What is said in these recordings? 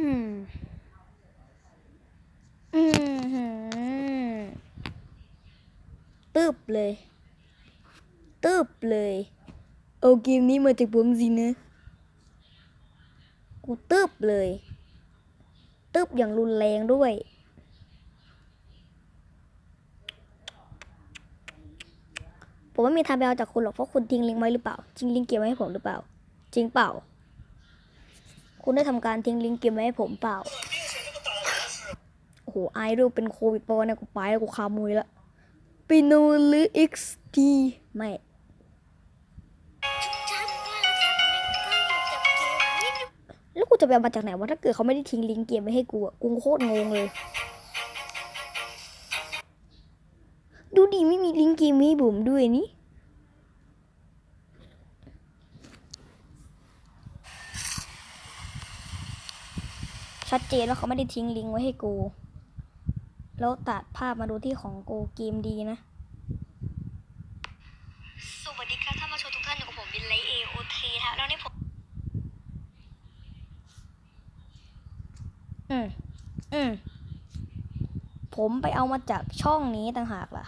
อืมอืมหืมตึบเลยตึบเลยเอาเกมนี้มาจากผมสินะ กูตึบเลยตึบอย่างรุนแรงด้วยผมไม่มีทางไปเอาจากคุณหรอกเพราะคุณทิ้งลิงก์ไว้หรือเปล่าทิ้งลิงก์เกมไว้ให้ผมหรือเปล่า จริงเปล่า คุณได้ทำการทิ้งลิงก์เกมไว้ให้ผมเปล่า โอ้โหไอดอลเป็นโควิดปะวะเนี่ยกูไปแล้วกูคามุยล้วปีโนหรือ XT ไม่แล้วกูจะไปเอามาจากไหนวะถ้าเกิดเขาไม่ได้ทิ้งลิงก์เกมไว้ให้กูอะกูโคตรงงเลย ดูดิไม่มีลิงก์เกมให้ผมด้วยนี่ ชัดเจนว่าเขาไม่ได้ทิ้งลิงก์ไว้ให้กู แล้วตัดภาพมาดูที่ของกูเกมดีนะ สวัสดีครับท่านผู้ชมทุกท่านอยู่กับผมวินไลเอโอทีครับแล้วนี่ผม อืมอืมผมไปเอามาจากช่องนี้ต่างหากล่ะ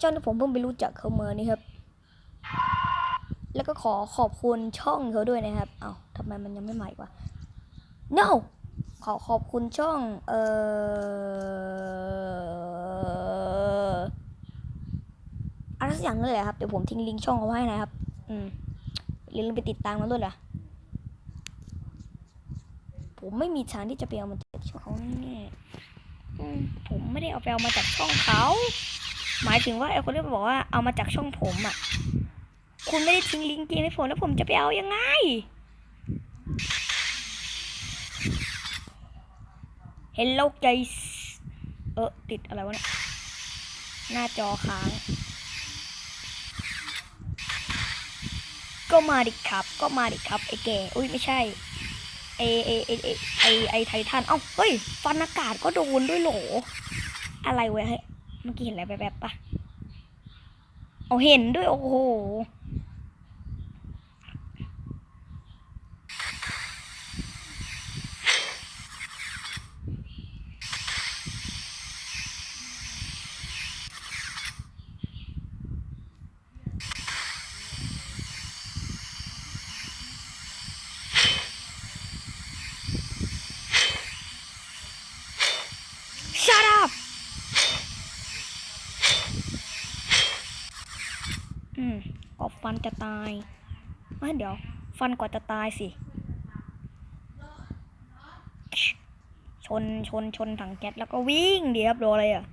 ช่องที่ผมเพิ่งไปรู้จักเขาเมื่อนี้ครับ แล้วก็ขอขอบคุณช่องเขาด้วยนะครับ เอา้าทำไมมันยังไม่ใหม่วะ no ขอขอบคุณช่องเอออะไรสักอย่างนั่นแหละครับ เดี๋ยวผมทิ้งลิงก์ช่องเอาไว้นะครับ อืมอย่าลืมไปติดตามมันด้วยล่ะ ผมไม่มีทางที่จะไปเอามาจากช่องเขาแน่ผมไม่ได้เอาไปเอามาจากช่องเขา หมายถึงว่าไอ้คนที่บอกว่าเอามาจากช่องผมอะ คุณไม่ได้ทิ้งลิงก์เกมให้ผมแล้วผมจะไปเอายังไง Hello guys เออติดอะไรวะเนี่ย หน้าจอค้าง ก็มาดิครับ ก็มาดิครับ ไอ้แก่ อุ้ยไม่ใช่เอเอเอเอไอไอไททัน เอ้า เฮ้ย ฟันอากาศก็โดนด้วยเหรอะไรเว้ยเฮ้ยเมื่อกี้เห็นอะไรแบบๆปะเอาเห็นด้วย โอ้โห อืมออกฟันจะตายม่เดี๋ยว ฟันกว่าจะตายสิ ชนชนชนถังแก๊สแล้วก็วิ่งดีครับรออะไรอะ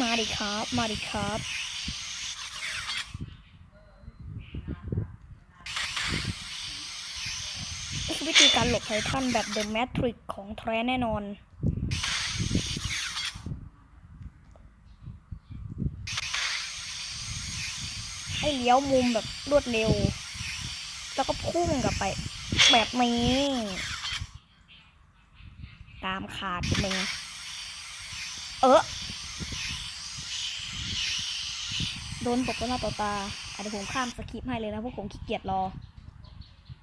มาดิครับ มาดิครับ นี่คือ วิธีการหลบไททันแบบ The Matrix ของแท้แน่นอน ให้เลี้ยวมุมแบบรวดเร็ว แล้วก็พุ่งกลับไป แบบนี้ตามขาดมึงเออโดนตบต่อหน้าต่อตาอาจจะผมข้ามสคริปต์ให้เลยนะพราะผมขี้เกียจรอ